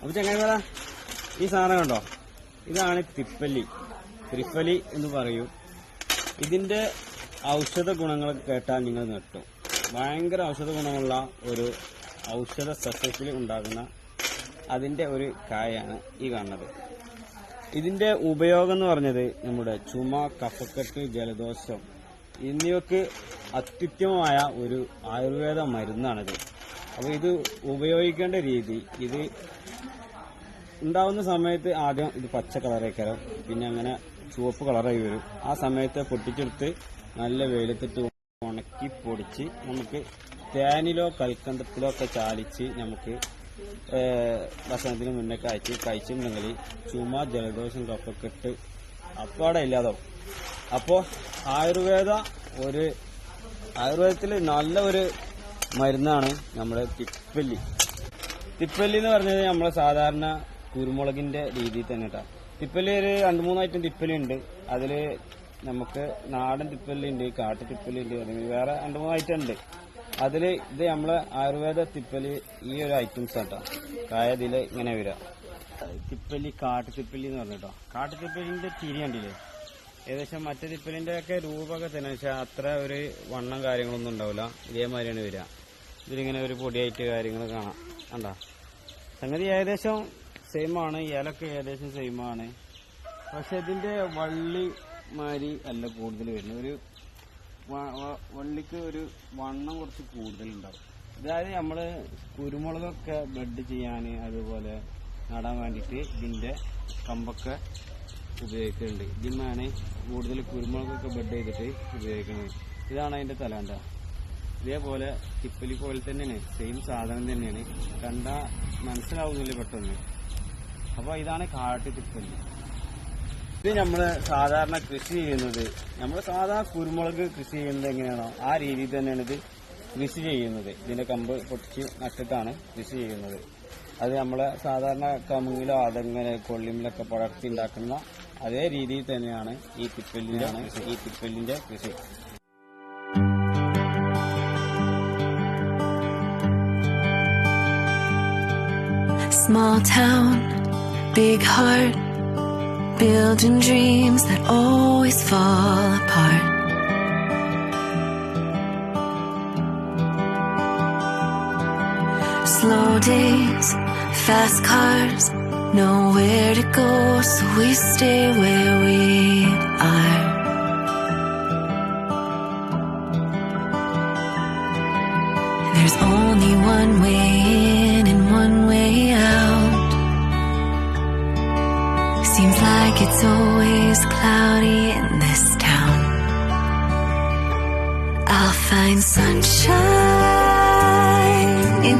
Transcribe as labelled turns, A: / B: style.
A: അപ്പൊ ചങ്ങായി പറ? ഈ സാധനം കണ്ടോ? ഇതാണ് തിപ്പല്ലി ത്രിപ്പലി എന്ന് പറയും. ഇതിന്റെ ഔഷധ ഗുണങ്ങൾ കേട്ടാൽ നിങ്ങൾ നെട്ടും ഭയങ്കര ഔഷധ ഗുണമുള്ള ഒരു ഔഷധ സസ്യത്തിൽ ഉണ്ടാകുന്ന അതിന്റെ ഒരു കായാണ് ഈ കാണുന്നത്. ഇതിന്റെ ഉപയോഗം എന്ന് പറഞ്ഞത് നമ്മുടെ ചുമ കഫക്കെട്ട് ജലദോഷം എന്നിവയ്ക്ക് അത്യുത്തമമായ ഒരു ആയുർവേദ മരുന്നാണിത്. അപ്പോൾ ഇത് ഉപയോഗിക്കേണ്ട രീതി ഇത് ഉണ്ടാവുന്ന സമയത്ത് ആദ്യം ഇത് പച്ച കളറേക്കരം പിന്നെ അങ്ങനെ ചുവപ്പ് കളറായി വരും. ആ സമയത്ത് പൊട്ടിച്ചെടുത്ത് നല്ല വെയിലത്തിട്ട് ഉണക്കി പൊടിച്ച് നമുക്ക് തേനിലോ കൽക്കണ്ടത്തിലോ ഒക്കെ ചാലിച്ച് നമുക്ക് ഭക്ഷണത്തിന് മുന്നേ കഴിച്ച് കഴിച്ചിട്ടുണ്ടെങ്കിൽ ചുമ ജലദോഷം കഫക്കെട്ട് അപ്പാടെ ഇല്ലാതാവും അപ്പോൾ ആയുർവേദ ഒരു ആയുർവേദത്തിൽ നല്ല ഒരു മരുന്നാണ് നമ്മുടെ തിപ്പല്ലി. തിപ്പല്ലി എന്ന് പറഞ്ഞത് നമ്മളെ സാധാരണ കുരുമുളകിന്റെ രീതിയിൽ തന്നെ കേട്ടോ തിപ്പല്ലി ഒരു രണ്ട് മൂന്നായിട്ടും തിപ്പല്ലി ഉണ്ട്. അതിൽ നമുക്ക് നാടൻ തിപ്പല്ലി ഉണ്ട് കാട്ടു തിപ്പല്ലി ഉണ്ട് അല്ലെങ്കിൽ വേറെ രണ്ട് മൂന്ന് ഐറ്റം ഉണ്ട്. അതിൽ ഇത് നമ്മളെ ആയുർവേദ തിപ്പല്ലി ഈ ഒരു ഐറ്റംസ് കേട്ടോ കായ ഇങ്ങനെ വരിക തിപ്പല്ലി കാട്ടു തിപ്പല്ലി എന്ന് പറഞ്ഞിട്ടോ കാട്ടു തിപ്പല്ലിന്റെ ചിരി കണ്ടില്ലേ? ഏകദേശം മറ്റേ തിപ്പലിന്റെ ഒക്കെ രൂപമൊക്കെ തന്നെ. പക്ഷെ അത്ര ഒരു വണ്ണം കാര്യങ്ങളൊന്നും ഉണ്ടാവില്ല ഇതേമാതിരിയാണ് വരിക ഇതിലിങ്ങനെ ഒരു പൊടിയായിട്ട് കാര്യങ്ങൾ കാണാം. കണ്ടോ? സംഗതി ഏകദേശം സെയിം ആണ്. ഇലൊക്കെ ഏകദേശം സെയിം ആണ്. പക്ഷെ ഇതിന്റെ വള്ളി മാരി അല്ല കൂടുതൽ വരുന്നത്. ഒരു വള്ളിക്ക് ഒരു വണ്ണം കുറച്ച് കൂടുതലുണ്ടാവും. അതായത് നമ്മൾ കുരുമുളകൊക്കെ ബെഡ് ചെയ്യാൻ അതുപോലെ നടാൻ വേണ്ടിയിട്ട് ഇതിന്റെ കമ്പൊക്കെ ഉപയോഗിക്കുന്നുണ്ട് ഇതിന്മാണ് കൂടുതൽ കുരുമുളകൊക്കെ ബെഡ് ചെയ്തിട്ട് ഉപയോഗിക്കുന്നത് ഇതാണ് അതിന്റെ തലാണ്ട ഇതേപോലെ തിപ്പലി പോലെ തന്നെയാണ് സെയിം സാധനം തന്നെയാണ്. കണ്ട മനസ്സിലാവുന്നില്ല പെട്ടെന്ന്. അപ്പോൾ ഇതാണ് കാട്ടു തിപ്പലി. ഇത് നമ്മൾ സാധാരണ കൃഷി ചെയ്യുന്നത് നമ്മൾ സാധാരണ കുരുമുളക് കൃഷി ചെയ്യുന്നത് എങ്ങനെയാണോ ആ രീതിയിൽ തന്നെയാണ് ഇത് കൃഷി ചെയ്യുന്നത്. ഇതിന്റെ കമ്പ് പൊട്ടിച്ച് നട്ടിട്ടാണ് കൃഷി ചെയ്യുന്നത്. അത് നമ്മളെ സാധാരണ കമുങ്ങിലോ അതങ്ങനെ കൊള്ളിമിലൊക്കെ പടർത്തി ഉണ്ടാക്കുന്ന അതേ രീതിയിൽ തന്നെയാണ് ഈ തിപ്പല്ലിന്റെ ഈ തിപ്പല്ലിന്റെ കൃഷി.
B: Small town, big heart, building dreams that always fall apart. Slow days, fast cars, nowhere to go, so we stay where There's only one way in and one way out. Seems like it's always cloudy in this town. I'll find sunshine in